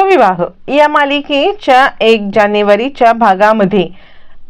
विवाह. या मालिकेच्या एक जानेवारीच्या भागामध्ये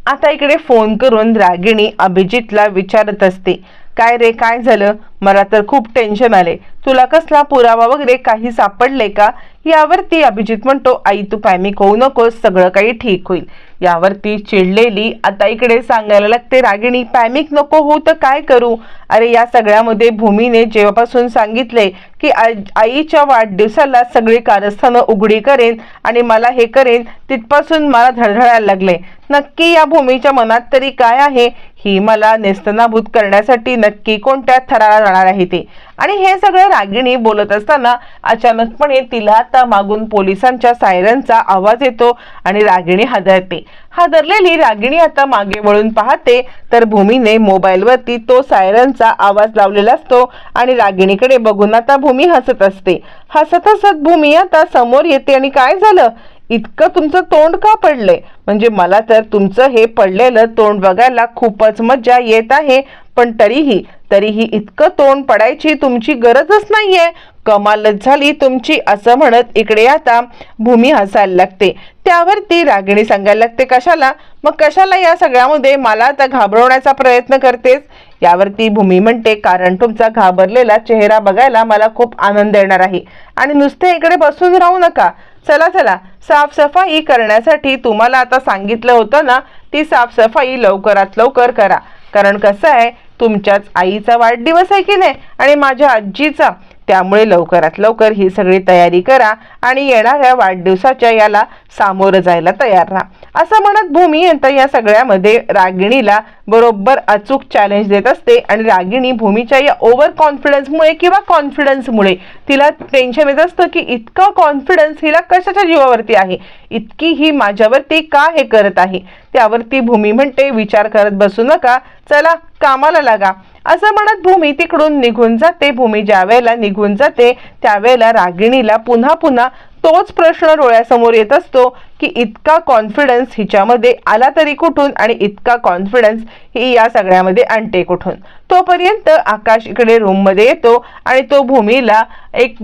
आता इकडे फोन करून रागिणी अभिजितला विचारत असते काय रे काय झालं? मला तर खूप टेन्शन आले तुला कसला पुरावा वगैरे काही सापडले का? यावरती अभिजित म्हणतो आई तू पॅमिक होऊ नकोस सगळं काही ठीक होईल. यावरती चिडलेली आता इकडे सांगायला लागते रागिणी पॅमिक नको हो तर काय करू? अरे या सगळ्यामध्ये भूमीने जेव्हापासून सांगितले की आईच्या वाढदिवसाला सगळी कारस्थानं उघडी करेन आणि मला हे करेन तिथपासून मला धडधडायला लागले नक्की या भूमीच्या मनात तरी काय आहे? ही मला नेस्तनाभूत करण्यासाठी नक्की कोणत्या थराला जाणार आहे ते? आणि हे सगळं रागिणी बोलत असताना अचानकपणे तिला आता मागून पोलिसांच्या सायरनचा आवाज येतो आणि रागिणी हादरते. हादरलेली रागिणी आता मागे वळून पाहते तर भूमीने मोबाईलवरती तो सायरनचा आवाज लावलेला असतो आणि रागिणीकडे बघून आता भूमी हसत असते. हसत हसत भूमी आता समोर येते आणि काय झालं? इतकं तुमचं तोंड का पडलंय? म्हणजे मला तर तुमचं हे पडलेलं तोंड बघायला खूपच मज्जा येत आहे. पण तरीही तरीही इतकं तोंड पडायची तुमची गरजच नाहीये. कमालच झाली तुमची असं म्हणत इकडे आता भूमी हसायला लागते. त्यावरती रागिणी सांगायला लागते कशाला? मग कशाला या सगळ्यामध्ये? मला आता घाबरवण्याचा प्रयत्न करतेस. यावरती भूमी म्हणते कारण तुमचा घाबरलेला चेहरा बघायला मला खूप आनंद येणार आहे. आणि नुसते इकडे बसून राहू नका. चला चला. साफसफाई करण्यासाठी तुम्हाला आता सांगितलं होतं ना ती साफसफाई लवकरात लवकर करा. कारण कसं आहे तुमच्याच आईचा वाढदिवस आहे की नाही? आणि माझ्या आजीचा. त्यामुळे लवकरात लवकर ही सगळी तयारी करा आणि येणाऱ्या वाढदिवसाच्या याला सामोरं जायला तयार राहा. असं म्हणत भूमी आता या सगळ्यामध्ये रागिणीला बरोबर अचूक चॅलेंज देत असते आणि रागिणी भूमीच्या या ओव्हर कॉन्फिडन्समुळे किंवा कॉन्फिडन्समुळे तिला टेन्शन येत असतं की इतका कॉन्फिडन्स हिला कशाच्या जीवावरती आहे? इतकी ही माझ्यावरती का हे करत आहे? त्यावरती भूमी म्हणते विचार करत बसू नका. चला कामाला लागा. असं म्हणत भूमी तिकडून निघून जाते. भूमी ज्या वेळेला निघून जाते त्यावेळेला रागिणीला पुन्हा पुन्हा तोच प्रश्न डोळ्यासमोर येत असतो की इतका कॉन्फिडन्स हिच्यामध्ये आला तरी कुठून आणि इतका कॉन्फिडन्स ही या सगळ्यामध्ये आणते कुठून? तोपर्यंत आकाश इकडे रूममध्ये येतो आणि तो भूमीला एक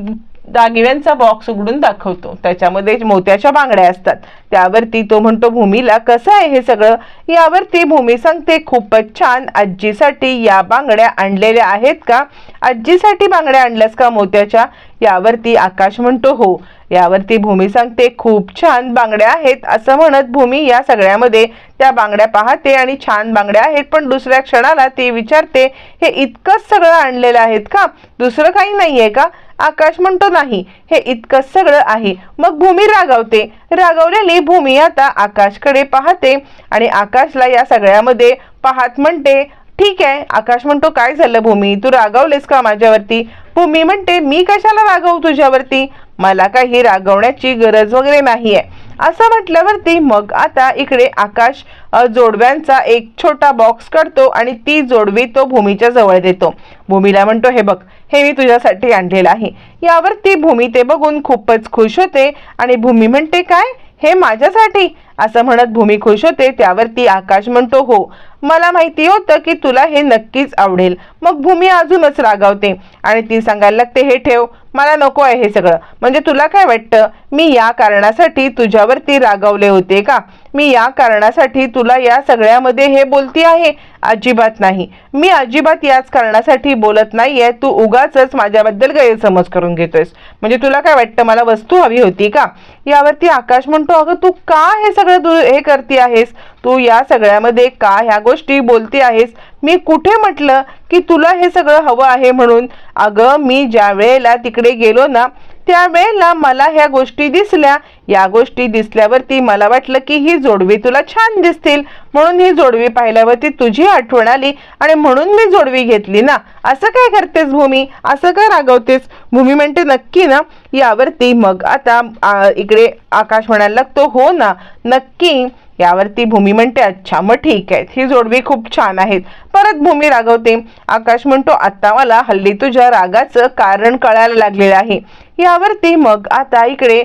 दागिन्यांचा बॉक्स उघडून दाखवतो. त्याच्यामध्ये मोत्याच्या बांगड्या असतात. त्यावरती तो म्हणतो भूमीला कसं आहे हे सगळं? यावरती भूमी सांगते खूपच छान. आजीसाठी या बांगड्या आणलेल्या आहेत का? आजीसाठी बांगड्या आणल्यास का मोत्याच्या? यावरती आकाश म्हणतो हो. यावरती भूमी सांगते खूप छान बांगड्या आहेत. असं म्हणत भूमी या सगळ्यामध्ये त्या बांगड्या पाहते आणि छान बांगड्या आहेत पण दुसऱ्या क्षणाला ती विचारते हे इतकंच सगळं आणलेलं आहेत का? दुसरं काही नाहीये का? आकाश म्हणतो नाही हे इतकं सगळं आहे. मग भूमी रागावते. रागावलेली भूमी आता आकाशकडे पाहते आणि आकाशला या सगळ्यामध्ये पाहत म्हणते ठीक आहे आकाश म्हणतो काय झालं भूमी? तू रागावलेस का माझ्यावरती? भूमी म्हणते मी कशाला रागवू तुझ्यावरती? मला काही रागवण्याची गरज वगैरे नाही आहे असं म्हटल्यावरती मग आता इकडे आकाश जोडव्यांचा एक छोटा बॉक्स काढतो आणि ती जोडवी तो भूमीच्या जवळ देतो. भूमीला म्हणतो हे बघ हे मी तुझ्यासाठी आणलेलं आहे. यावरती भूमी ते बघून खूपच खुश होते आणि भूमी म्हणते काय? हे माझ्यासाठी? असं म्हणत भूमी खुश होते. त्यावरती आकाश म्हणतो हो मला माहिती होतं की तुला हे नक्कीच आवडेल. मग भूमी अजूनच रागावते आणि ती सांगायला लागते हे ठेव मला नको आहे हे सगळं. म्हणजे तुला काय वाटतं? मी या कारणासाठी तुझ्यावरती रागावले होते का? मी या कारणासाठी तुला या सगळ्यामध्ये हे बोलती आहे? अजिबात नाही. मी अजिबात याच कारणासाठी बोलत नाहीये. तू उगाच माझ्याबद्दल गैरसमज करून घेतोयस. म्हणजे तुला काय वाटतं? मला वस्तू हवी होती का? यावरती आकाश म्हणतो अगं तू का हे सगळं तू हे करते आहेस? तू या सगळ्यामध्ये का ह्या गोष्टी बोलते आहेस? मी कुठे म्हटलं की तुला हे सगळं हवं आहे म्हणून? अगं मी ज्या वेळेला तिकडे गेलो ना त्यावेळेला मला ह्या गोष्टी दिसल्या. या गोष्टी दिसल्यावरती मला वाटलं की ही जोडवी तुला छान दिसतील. म्हणून ही जोडवी पाहिल्यावरती तुझी आठवण आली आणि म्हणून मी जोडवी घेतली ना. असं काय करतेस भूमी? असं काय रागवतेस? भूमी म्हणते नक्की ना. यावरती मग आता आ, इकडे आकाश म्हणायला लागतो हो ना नक्की. यावरती भूमी म्हणते अच्छा मग ठीक आहे. ही जोडवी खूप छान आहेत. परत भूमी रागवते. आकाश म्हणतो आता मला हल्ली तुझ्या रागाचं कारण कळायला लागलेलं आहे. यावरती मग आता इकडे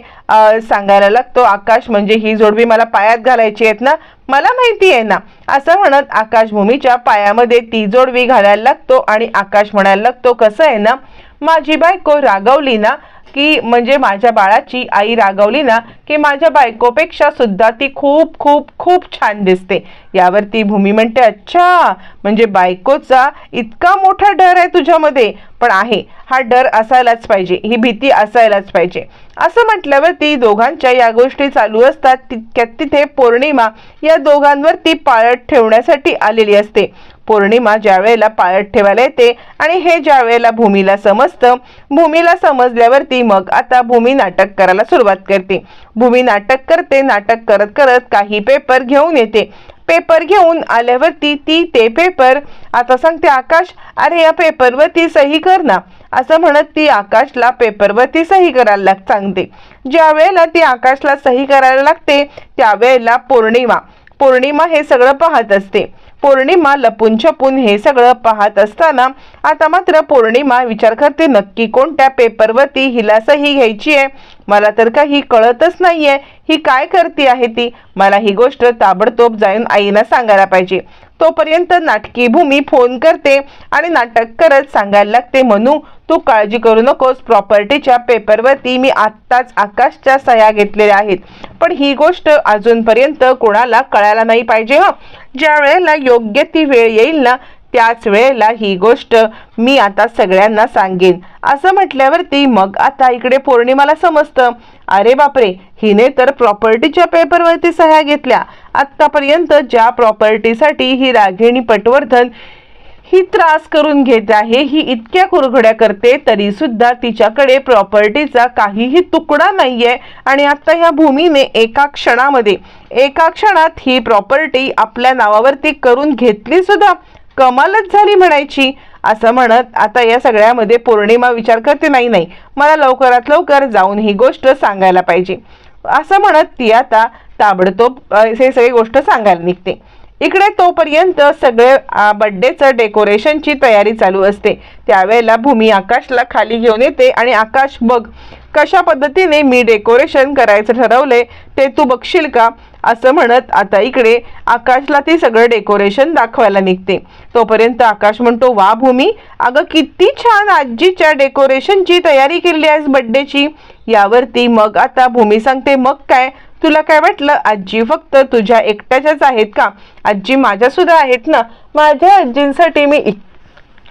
सांग सांगायला लागतो आकाश म्हणजे ही जोडवी मला पायात घालायची आहेत ना? मला माहिती आहे ना. असं म्हणत आकाश भूमीच्या पायामध्ये ती जोडवी घालायला लागतो आणि आकाश म्हणायला लागतो कसं आहे ना? माझी बायको रागवली ना की म्हणजे माझ्या बाळाची आई रागवली ना की माझ्या बायकोपेक्षा सुद्धा ती खूप खूप खूप छान दिसते. यावरती भूमी म्हणते अच्छा म्हणजे बायकोचा इतका मोठा डर आहे तुझ्यामध्ये. पण आहे हा डर असायलाच पाहिजे ही भीती असायलाच पाहिजे. असं म्हटल्यावरती दोघांच्या या गोष्टी चालू असतात तितक्यात तिथे पौर्णिमा या दोघांवरती पाळत ठेवण्यासाठी आलेली असते. पौर्णिमा ज्या वेळेला पाळत ठेवायला येते आणि हे ज्या वेळेला भूमीला समजतं भूमीला समजल्यावरती मग आता भूमी नाटक करायला सुरुवात करते. भूमी नाटक करते नाटक करत करत काही पेपर घेऊन येते. पेपर घेऊन आल्यावरती ती ते पेपर आता सांगते आकाश अरे या पेपरवरती सही कर ना. असं म्हणत ती आकाशला पेपरवरती सही करायला लाग सांगते. ज्या वेळेला ती आकाशला सही करायला लागते त्यावेळेला पौर्णिमा. पौर्णिमा हे सगळं पाहत असते. पौर्णिमा लपून छपून हे सगळं पाहत असताना आता मात्र पौर्णिमा विचार करते नक्की कोणत्या पेपरवरती हिला सही घ्यायची आहे? मला तर काही कळतच नाहीये. ही काय करते आहे ती? मला ही गोष्ट ताबडतोब जाऊन आईना सांगायला पाहिजे. तोपर्यंत नाटकी भूमी फोन करते आणि नाटक करत सांगायला लागते म्हणू तू काळजी करू नकोस. प्रॉपर्टीच्या पेपरवरती मी आत्ताच आकाशच्या सह्या घेतलेल्या आहेत. पण ही गोष्ट अजूनपर्यंत कोणाला कळायला नाही पाहिजे हं. ज्या वेळेला योग्य ती वेळ येईल ना त्याच वेळेला ही गोष्ट मी आता सगळ्यांना सांगेन. असं म्हटल्यावरती मग आता इकडे पौर्णिमाला समजतं. अरे बापरे! हिने तर प्रॉपर्टीच्या पेपरवरती सह्या घेतल्या. आत्तापर्यंत ज्या प्रॉपर्टीसाठी ही रागिणी पटवर्धन ही त्रास करून घेत आहे ही इतक्या कुरघड्या करते तरी सुद्धा तिच्याकडे प्रॉपर्टीचा काहीही तुकडा नाहीये आणि आता ह्या भूमीने एका क्षणामध्ये एका क्षणात ही प्रॉपर्टी आपल्या नावावरती करून घेतली सुद्धा कमालच झाली म्हणायची. असं म्हणत आता या सगळ्यामध्ये पौर्णिमा विचार करते नाही नाही मला लवकरात लवकर जाऊन ही गोष्ट सांगायला पाहिजे. असं म्हणत ती आता ताबडतोब हे सगळी गोष्ट सांगायला निघते. इकडे तोपर्यंत सगळे बड्डेचं डेकोरेशनची तयारी चालू असते. त्यावेळेला भूमी आकाशला खाली घेऊन येते आणि आकाश बघ कशा पद्धतीने मी डेकोरेशन करायचं ठरवले ते तू बघशील का? असं म्हणत आता इकडे आकाशला ती सगळं डेकोरेशन दाखवायला निघते. तोपर्यंत आकाश म्हणतो वा भूमी अगं किती छान आजीच्या डेकोरेशनची तयारी केली आहेस बड्डेची यावरती मग आता भूमी सांगते मग काय? तुला काय वाटलं? आजी फक्त तुझ्या एकट्याच्याच आहेत का? आजी माझ्या सुद्धा आहेत ना? माझ्या आजींसाठी मी इत-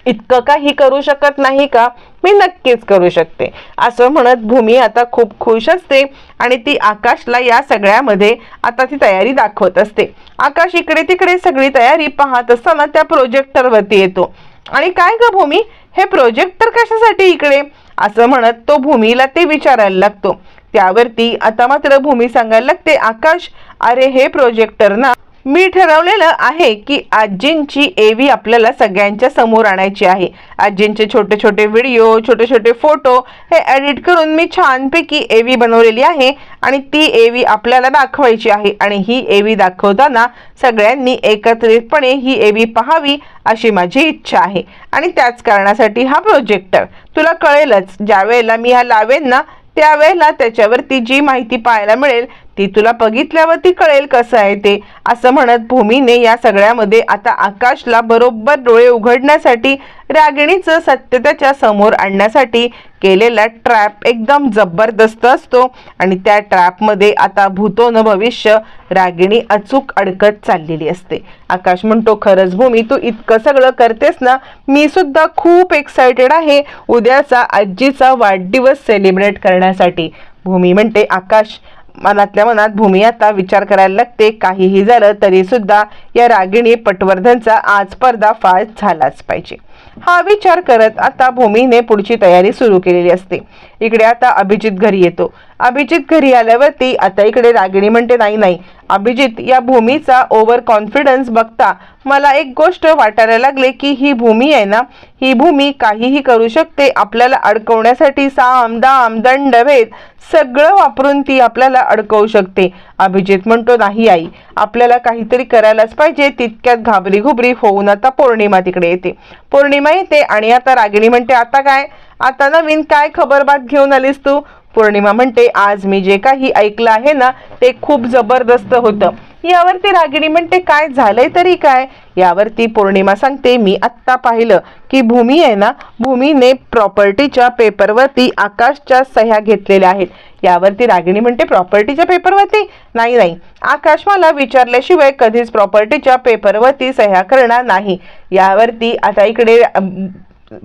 इतकं काही करू शकत नाही का? मी नक्कीच करू शकते. असं म्हणत भूमी आता खूप खुश असते आणि ती आकाशला या सगळ्यामध्ये आता ती तयारी दाखवत असते. आकाश इकडे तिकडे सगळी तयारी पाहत असताना त्या प्रोजेक्टरवरती येतो. आणि काय ग भूमी? हे प्रोजेक्टर कशासाठी इकडे? असं म्हणत तो भूमीला ते विचारायला लागतो. त्यावरती आता मात्र भूमी सांगायला लागते आकाश अरे हे प्रोजेक्टर ना मी ठरवलेलं आहे की आजींची एवी आपल्याला सगळ्यांच्या समोर आणायची आहे. आजींचे छोटे छोटे व्हिडिओ छोटे छोटे फोटो हे एडिट करून मी छानपैकी एवी बनवलेली आहे आणि ती एवी आपल्याला दाखवायची आहे. आणि ही एवी दाखवताना सगळ्यांनी एकत्रितपणे ही एवी पाहावी अशी माझी इच्छा आहे. आणि त्याच कारणासाठी हा प्रोजेक्टर तुला कळेलच ज्या वेळेला मी हा लावेन ना त्यावेळेला त्याच्यावरती जी माहिती पाहायला मिळेल ती तुला बघितल्यावरती कळेल कसं आहे ते. असं म्हणत भूमीने या सगळ्यामध्ये आता आकाशला बरोबर डोळे उघडण्यासाठी रागिणीचं सत्य त्याच्यासमोर आणण्यासाठी केलेला ट्रॅप एकदम जबरदस्त असतो. आणि त्या ट्रॅपमध्ये आता भूतो न भविष्य रागिणी अचूक अडकत चाललेली असते. आकाश म्हणतो खरंच भूमी तू इतकं सगळं करतेस ना मी सुद्धा खूप एक्सायटेड आहे उद्याचा आजीचा वाढदिवस सेलिब्रेट करण्यासाठी. भूमी म्हणते आकाश मनातल्या मनात भूमी आता विचार करायला लागते. काहीही झालं तरी सुद्धा या रागिणी पटवर्धनचा आज पर्दाफाश झालाच पाहिजे. हा विचार करत आता भूमीने पुढची तयारी सुरू केलेली असते. इकडे आता अभिजित घरी येतो. अभिजित घरी आल्यावरती आता इकडे रागिणी म्हणते नाही नाही. अभिजित या भूमीचा ओव्हर कॉन्फिडन्स बघता मला एक गोष्ट वाटायला लागले की ही भूमी आहे ना ही भूमी काहीही करू शकते. आपल्याला अडकवण्यासाठी साम दाम दंड भेद सगळं वापरून ती आपल्याला अडकवू शकते. अभिजित म्हणतो नाही आई. आपल्याला काहीतरी करायलाच पाहिजे. तितक्यात घाबरी घुबरी होऊन आता पौर्णिमा तिकडे येते. पौर्णिमा येते आणि आता रागिणी म्हणते आता काय? आता नवीन काय खबरबात घेऊन आलीस तू? पौर्णिमा म्हणते आज मी जे काही ऐकलं आहे ना ते खूप जबरदस्त होतं. यावरती रागिणी म्हणते काय झालंय तरी काय? यावरती पौर्णिमा सांगते मी आत्ता पाहिलं की भूमी आहे ना भूमीने प्रॉपर्टीच्या पेपरवरती आकाशच्या सह्या घेतलेल्या आहेत. यावरती रागिणी म्हणते प्रॉपर्टीच्या पेपरवरती नाही नाही. आकाश मला विचारल्याशिवाय कधीच प्रॉपर्टीच्या पेपरवरती सह्या करणार नाही. यावरती आता इकडे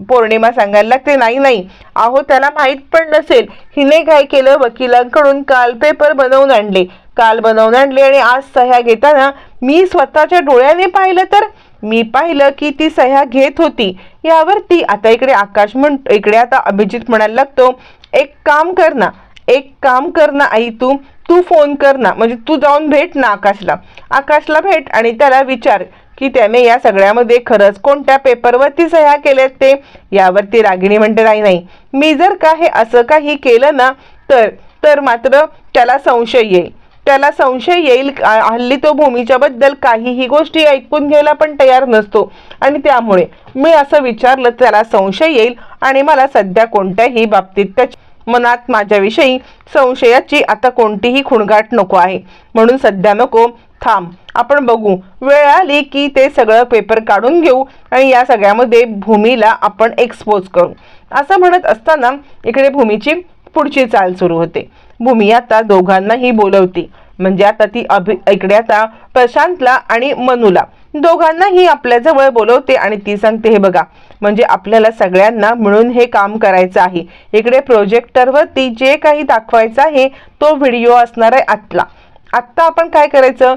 पौर्णिमा सांगायला लागते नाही नाही अहो त्याला माहीत पण नसेल. हिने काय केलं? वकिलांकडून काल पेपर बनवून आणले. काल बनवून आणले आणि आज सह्या घेताना मी स्वतःच्या डोळ्याने पाहिलं तर? मी पाहिलं की ती सह्या घेत होती. यावर ती आता इकडे आकाश म्हण इकडे आता अभिजित म्हणायला लागतो एक काम कर ना एक काम कर ना आई तू तू फोन कर ना म्हणजे तू जाऊन भेट ना आकाशला. आकाशला भेट आणि त्याला विचार. की त्याने या सगळ्यामध्ये खरंच कोणत्या पेपरवरती सह्या केल्यात ते? यावरती रागिणी म्हणते नाही नाही. मी जर का हे असं काही केलं ना तर तर मात्र त्याला संशय येईल. त्याला संशय येईल हल्ली तो भूमीच्याबद्दल काहीही गोष्टी ऐकून घ्यायला पण तयार नसतो. आणि त्यामुळे मी असं विचारलं त्याला संशय येईल आणि मला सध्या कोणत्याही बाबतीत त्याच्या मनात माझ्याविषयी संशयाची आता कोणतीही खुणगाट नको आहे. म्हणून सध्या नको थांब. आपण बघू. वेळ आली की ते सगळं पेपर काढून घेऊ आणि या सगळ्यामध्ये भूमीला आपण एक्सपोज करू. असं म्हणत असताना इकडे भूमीची पुढची चाल सुरू होते. भूमी आता दोघांनाही बोलवते. म्हणजे आता ती अभि इकडे आता प्रशांतला आणि मनूला. दोघांनाही आपल्याजवळ बोलवते आणि ती सांगते हे बघा म्हणजे आपल्याला सगळ्यांना मिळून हे काम करायचं आहे. इकडे प्रोजेक्टरवरती जे काही दाखवायचं आहे तो व्हिडिओ असणार आहे आतला. आत्ता आपण काय करायचं?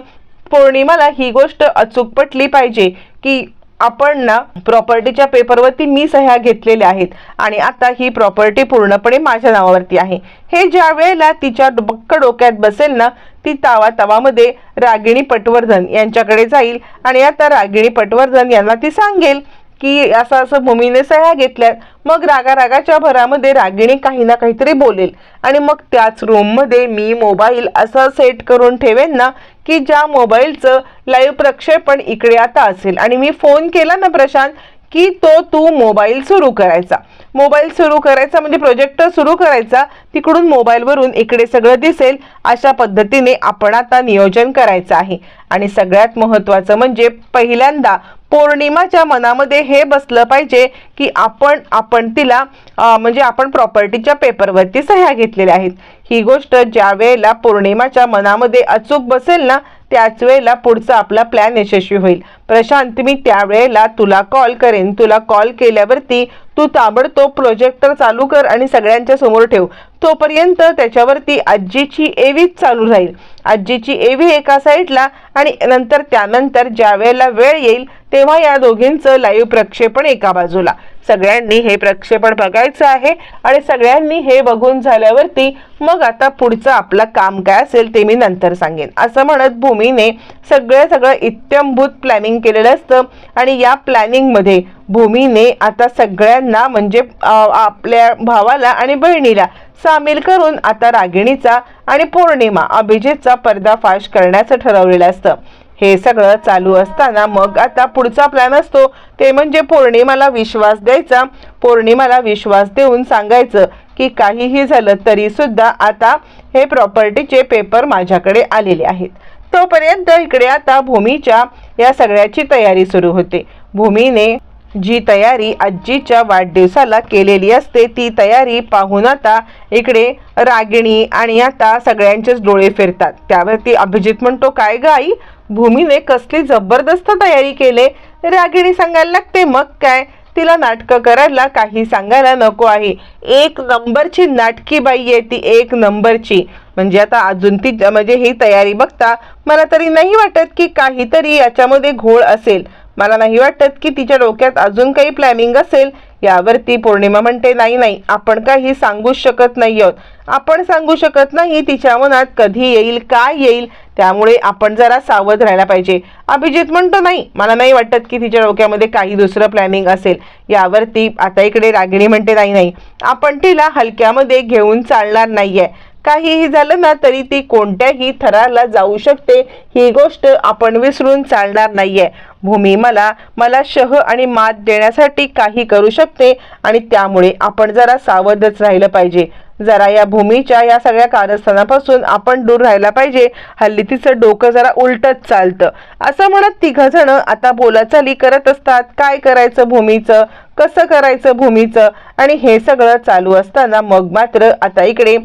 पौर्णिमाला ही गोष्ट अचूक पटली पाहिजे की आपण ना प्रॉपर्टीच्या पेपरवरती मी सह्या घेतलेल्या आहेत आणि आता ही प्रॉपर्टी पूर्णपणे माझ्या नावावरती आहे. हे ज्या वेळेला तिच्या बक्क डोक्यात बसेल ना ती तावा तावामध्ये रागिणी पटवर्धन यांच्याकडे जाईल आणि आता रागिणी पटवर्धन यांना ती सांगेल की असं असं भूमीने सह्या घेतल्यात. मग रागा रागाच्या भरामध्ये रागिणी काही ना काहीतरी बोलेल. आणि मग त्याच रूममध्ये मी मोबाईल असं सेट करून ठेवेन ना की ज्या मोबाईलचं लाईव्ह प्रक्षेपण इकडे आता असेल. आणि मी फोन केला ना प्रशांत की तो तू मोबाईल सुरू करायचा. मोबाईल सुरू करायचा म्हणजे प्रोजेक्टर सुरू करायचा. तिकडून मोबाईलवरून इकडे सगळं दिसेल. अशा पद्धतीने आपण आता नियोजन करायचं आहे. आणि सगळ्यात महत्त्वाचं म्हणजे पहिल्यांदा पौर्णिमाच्या मनामध्ये हे बसलं पाहिजे की आपण आपण तिला म्हणजे आपण प्रॉपर्टीच्या पेपरवरती सह्या घेतलेल्या आहेत. ही गोष्ट ज्या वेळेला पौर्णिमाच्या मनामध्ये अचूक बसेल ना त्याच वेळेला पुढचा आपला प्लॅन यशस्वी होईल. प्रशांत मी त्यावेळेला तुला कॉल करेन. तुला कॉल केल्यावरती तू ताबडतोब प्रोजेक्टर चालू कर आणि सगळ्यांच्या समोर ठेव. तोपर्यंत त्याच्यावरती आजीची एवीच चालू राहील. आजीची एवी एका साईडला आणि नंतर त्यानंतर ज्या वेळेला वेळ येईल तेव्हा या दोघींचं लाईव्ह प्रक्षेपण एका बाजूला. सगळ्यांनी हे प्रक्षेपण बघायचं आहे आणि सगळ्यांनी हे बघून झाल्यावरती मग आता पुढचं आपलं काम काय असेल ते मी नंतर सांगेन. असं म्हणत भूमीने सगळं सगळं इत्यंभूत प्लॅनिंग केलेलं असतं आणि या प्लॅनिंगमध्ये भूमीने आता सगळ्यांना म्हणजे आपल्या भावाला आणि बहिणीला सामील करून आता रागिणीचा आणि पौर्णिमा अभिजितचा पर्दाफाश करण्याचं ठरवलेलं असतं. हे सगळं चालू असताना मग आता पुढचा प्लॅन असतो. ते म्हणजे पौर्णिमाला विश्वास द्यायचा. पौर्णिमाला विश्वास देऊन सांगायचं की काहीही झालं तरी सुद्धा आता हे प्रॉपर्टीचे पेपर माझ्याकडे आलेले आहेत. तोपर्यंत इकडे आता भूमीच्या या सगळ्याची तयारी सुरू होते. भूमीने जी तयारी आजीच्या वाढदिवसाला केलेली असते ती तयारी पाहून आता इकडे रागिणी आणि आता सगळ्यांचेच डोळे फिरतात. त्यावरती अभिजित म्हणतो काय ग आई भूमीने कसली जबरदस्त तयारी केले? रागिणी सांगायला लागते मग काय? तिला नाटकं करायला काही सांगायला नको आहे. एक नंबरची नाटकी बाई आहे ती एक नंबरची. म्हणजे आता अजून ती म्हणजे ही तयारी बघता मला तरी नाही वाटत की काहीतरी याच्यामध्ये घोळ असेल. मला नाही वाटत की तिच्या डोक्यात अजून काही प्लॅनिंग असेल. यावरती पौर्णिमा म्हणते नाही नाही आपण काही सांगूच शकत नाही आहोत. आपण सांगू शकत नाही तिच्या मनात कधी येईल काय येईल. त्यामुळे आपण जरा सावध राहायला पाहिजे. अभिजित म्हणतो नाही मला नाही वाटत की तिच्या डोक्यामध्ये काही दुसरं प्लॅनिंग असेल. यावरती आता इकडे रागिणी म्हणते नाही नाही आपण तिला हलक्यामध्ये घेऊन चालणार नाही आहे काहीही झालं ना तरी ती कोणत्याही थराला जाऊ शकते. ही गोष्ट आपण विसरून चालणार नाही आहे भूमी मला मला शह आणि मात देण्यासाठी काही करू शकते आणि त्यामुळे आपण जरा सावधच राहिलं पाहिजे. जरा या भूमीच्या या सगळ्या कारस्थानापासून आपण दूर राहायला पाहिजे. हल्ली तिचं डोकं जरा उलटच चालतं. असं म्हणत तिघ जण आता बोलाचाली करत असतात. काय करायचं भूमीचं? कसं करायचं भूमीचं? आणि हे सगळं चालू असताना मग मात्र आता इकडे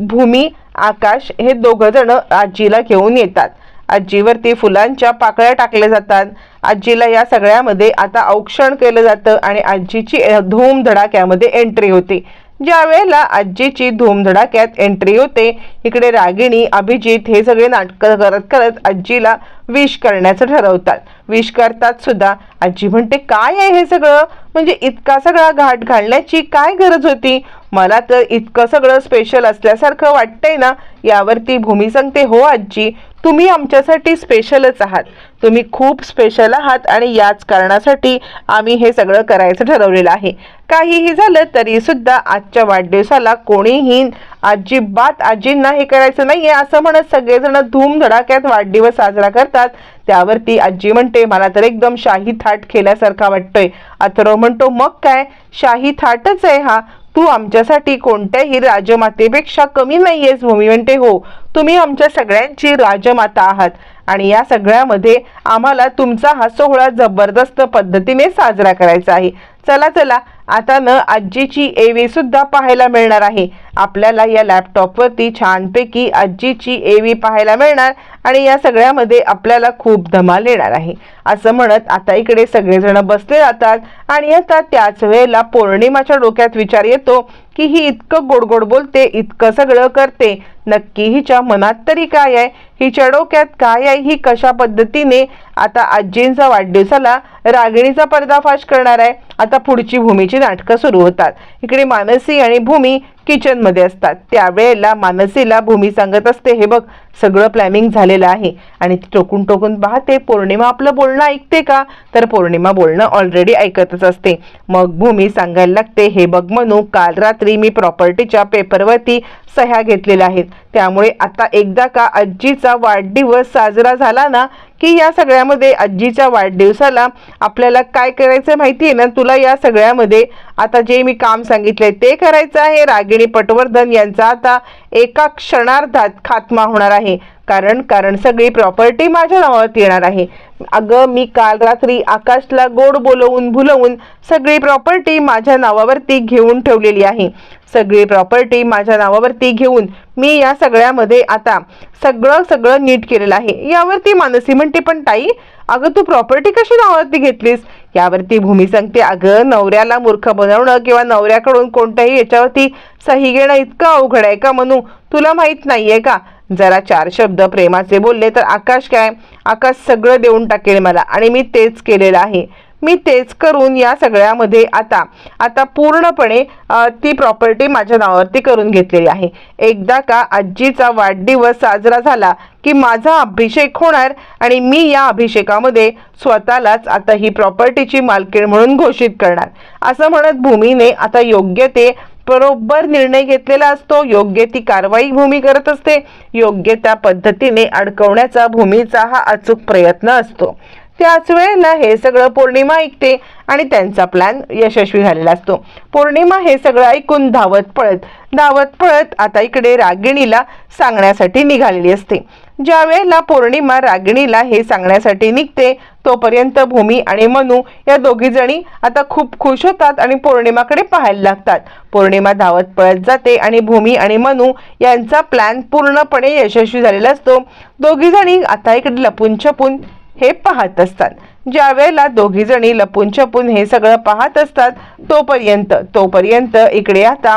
भूमी आकाश हे दोघं जण आजीला घेऊन येतात. आजीवरती फुलांच्या पाकळ्या टाकल्या जातात. आजीला या सगळ्यामध्ये आता औक्षण केलं जातं आणि आजीची धूमधडाक्यामध्ये एंट्री होते. ज्या वेळेला आजीची धूमधडाक्यात एंट्री होते इकडे रागिणी अभिजित हे सगळे नाटकं करत करत आजीला विश करण्याचं ठरवतात. विश करतात सुद्धा. आजी म्हणते काय आहे हे सगळं? म्हणजे इतका सगळा घाट घालण्याची काय गरज होती? मला तर इतकं सगळं स्पेशल असल्यासारखं वाटतंय ना? यावरती भूमी सांगते हो आजी तुम्ही आमच्यासाठी स्पेशलच आहात. तुम्ही खूप स्पेशल आहात आणि याच कारणासाठी आम्ही हे सगळं करायचं ठरवलेलं आहे. काहीही झालं तरीसुद्धा आजच्या वाढदिवसाला कोणीही अजिबात आजींना हे करायचं नाही आहे असं म्हणत सगळेजण धूमधडाक्यात वाढदिवस साजरा करतात. त्यावरती आजी म्हणते मला तर एकदम शाही थाट केल्यासारखा वाटतोय. अथर्व म्हणतो मग काय? शाही थाटच आहे हा. तू आमच्यासाठी कोणत्याही राजमातेपेक्षा कमी नाहीयेस भूमिवंटे म्हणते हो. तुम्ही आमच्या सगळ्यांची राजमाता आहात. आणि या सगळ्यामध्ये आम्हाला तुमचा हा सोहळा जबरदस्त पद्धतीने साजरा करायचा आहे. चला चला. आता न आजीची एवी सुद्धा पाहायला मिळणार आहे. आपल्याला या लॅपटॉपवरती छानपैकी आजीची एवी पाहायला मिळणार आणि या सगळ्यामध्ये आपल्याला खूप धमाल येणार आहे. असं म्हणत आता इकडे सगळेजण बसले जातात आणि आता त्याच वेळेला पौर्णिमाच्या डोक्यात विचार येतो की ही इतकं गोड गोड बोलते इतकं सगळं करते नक्की हिच्या मनात तरी काय आहे? हिच्या डोक्यात काय आहे? ही कशा पद्धतीने आता आजींचा वाढदिवसाला रागिणीचा पर्दाफाश करणार आहे? आता पुढची भूमीची नाटकं सुरू होतात. इकडे मानसी आणि भूमी किचनमध्ये असतात. त्यावेळेला मानसीला भूमी सांगत असते हे बघ सगळं प्लॅनिंग झालेलं आहे. आणि ती टोकून टोकून पाहते पौर्णिमा आपलं बोलणं ऐकते का? तर पौर्णिमा बोलणं ऑलरेडी ऐकतच असते. मग भूमी सांगायला लागते हे बघ म्हणू काल रात्री मी प्रॉपर्टीच्या पेपरवरती सह्या घेतलेल्या आहेत. त्यामुळे आता एकदा का आजीचा वाढदिवस साजरा झाला ना की या सगळ्यामध्ये आजीच्या वाढदिवसाला आपल्याला काय करायचं माहिती आहे ना? तुला या सगळ्यामध्ये आता जे मी काम सांगितलंय ते करायचं आहे. रागिणी पटवर्धन यांचा आता एका क्षणार्धात खात्मा होणार आहे. कारण कारण सगळी प्रॉपर्टी माझ्या नावात येणार आहे. अगं मी काल रात्री आकाशला गोड बोलवून भुलवून सगळी प्रॉपर्टी माझ्या नावावरती घेऊन ठेवलेली आहे. सगळी प्रॉपर्टी माझ्या नावावरती घेऊन मी या सगळ्यामध्ये आता सगळं सगळं नीट केलेलं आहे. यावरती मानसी म्हणते पण ताई अगं तू प्रॉपर्टी कशी नावावरती घेतलीस? यावरती भूमी सांगते अगं नवऱ्याला मूर्ख बनवणं किंवा नवऱ्याकडून कोणत्याही याच्यावरती सही घेणं इतकं अवघड आहे का म्हणू? तुला माहीत नाहीये का? जरा चार शब्द प्रेमाचे बोलले तर आकाश काय? आकाश सगळं देऊन टाकेल मला आणि मी तेच केलेलं आहे. मी तेच करून या सगळ्यामध्ये आता आता पूर्णपणे ती प्रॉपर्टी माझ्या नावावरती करून घेतलेली आहे. एकदा का आजीचा वाढदिवस साजरा झाला की माझा अभिषेक होणार आणि मी या अभिषेकामध्ये स्वतःलाच आता ही प्रॉपर्टीची मालकीण म्हणून घोषित करणार. असं म्हणत भूमीने आता योग्य ते बरोबर निर्णय घेतलेला असतो. योग्य ती कारवाई भूमी करत असते. योग्य त्या पद्धतीने अडकवण्याचा भूमीचा हा अचूक प्रयत्न असतो. त्याच वेळेला हे सगळं पौर्णिमा ऐकते आणि त्यांचा प्लॅन यशस्वी झालेला असतो. पौर्णिमा हे सगळं ऐकून धावत पळत धावत पळत आता इकडे रागिणीला सांगण्यासाठी निघालेली असते. ज्या वेळेला पौर्णिमा रागिणीला हे सांगण्यासाठी निघते तोपर्यंत भूमी आणि मनू या दोघी जणी आता खूप खुश होतात आणि पौर्णिमाकडे पाहायला लागतात. पौर्णिमा धावत पळत जाते आणि भूमी आणि मनू यांचा प्लॅन पूर्णपणे यशस्वी झालेला असतो. दोघी जणी आता इकडे लपून छपून हे पाहत असतात. ज्या वेळेला दोघी जणी लपून छपून हे सगळं पाहत असतात तोपर्यंत तोपर्यंत इकडे आता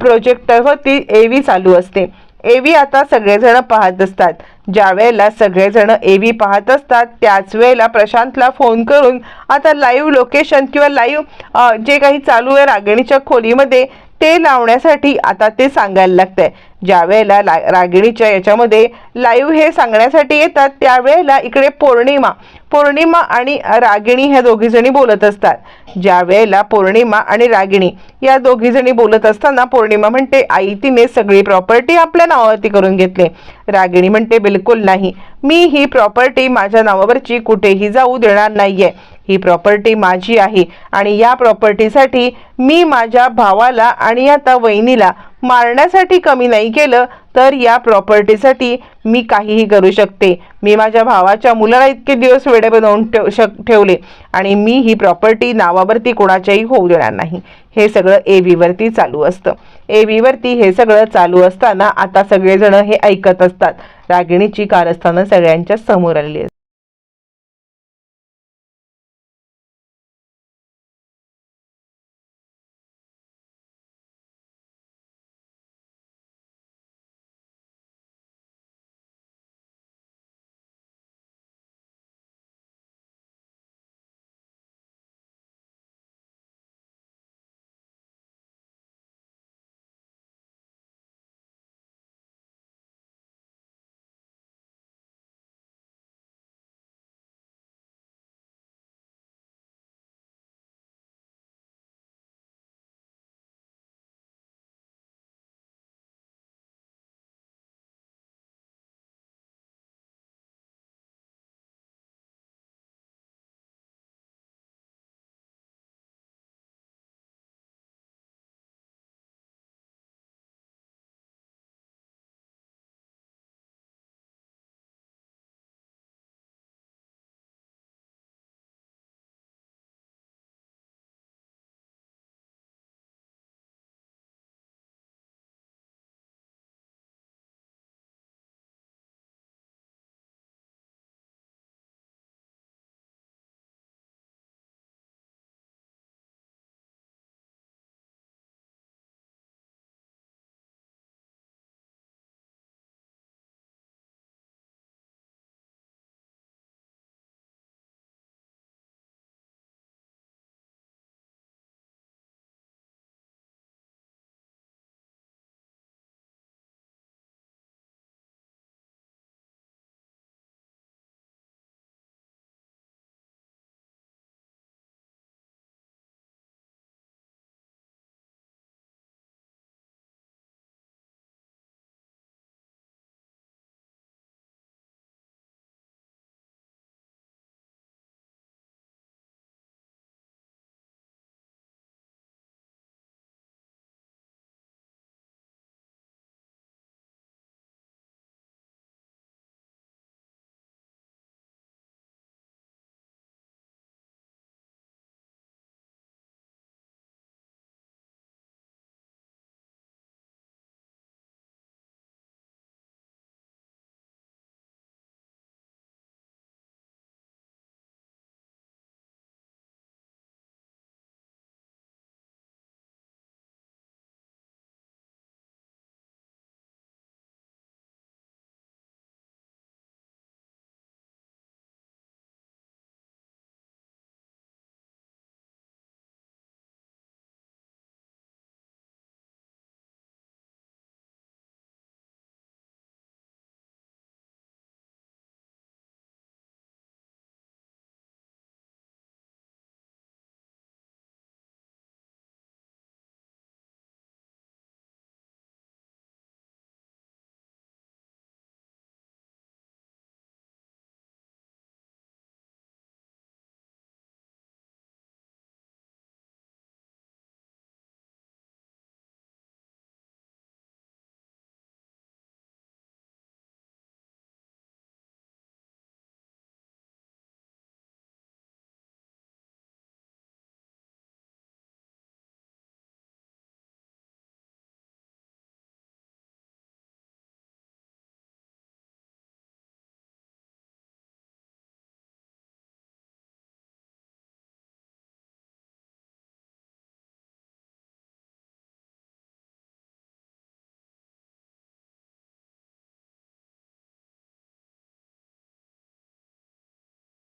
प्रोजेक्टरवरती एवी चालू असते. एव्ही आता सगळेजण पाहत असतात. ज्या वेळेला सगळेजण एव्ही पाहत असतात त्याच वेळेला प्रशांतला फोन करून आता लाईव्ह लोकेशन किंवा लाईव्ह जे काही चालू आहे रागिणीच्या खोलीमध्ये ते लावण्यासाठी आता ते सांगायला लागतंय. ज्या वेळेला ला रागिणीच्या याच्यामध्ये लाईव्ह हे सांगण्यासाठी येतात त्यावेळेला इकडे पौर्णिमा. पौर्णिमा आणि रागिणी ह्या दोघीजणी बोलत असतात. ज्या वेळेला पौर्णिमा आणि रागिणी या दोघीजणी बोलत असताना पौर्णिमा म्हणते आई तिने सगळी प्रॉपर्टी आपल्या नावावरती करून घेतली. रागिणी म्हणते बिलकुल नाही. मी ही प्रॉपर्टी माझ्या नावावरची कुठेही जाऊ देणार नाहीये. ही प्रॉपर्टी माझी आहे आणि या प्रॉपर्टीसाठी मी माझ्या भावाला आणि आता वहिनीला मारण्यासाठी कमी नाही केलं तर या प्रॉपर्टीसाठी मी काहीही करू शकते. मी माझ्या भावाच्या मुलाला इतके दिवस वेडे बनवून ठेव शक ठेवले आणि मी ही प्रॉपर्टी नावावरती कोणाच्याही होऊ देणार नाही. हे सगळं ए व्हीवरती चालू असतं. ए व्हीवरती हे सगळं चालू असताना आता सगळेजण हे ऐकत असतात. रागिणीची कारस्थानं सगळ्यांच्या समोर आलेली असतात.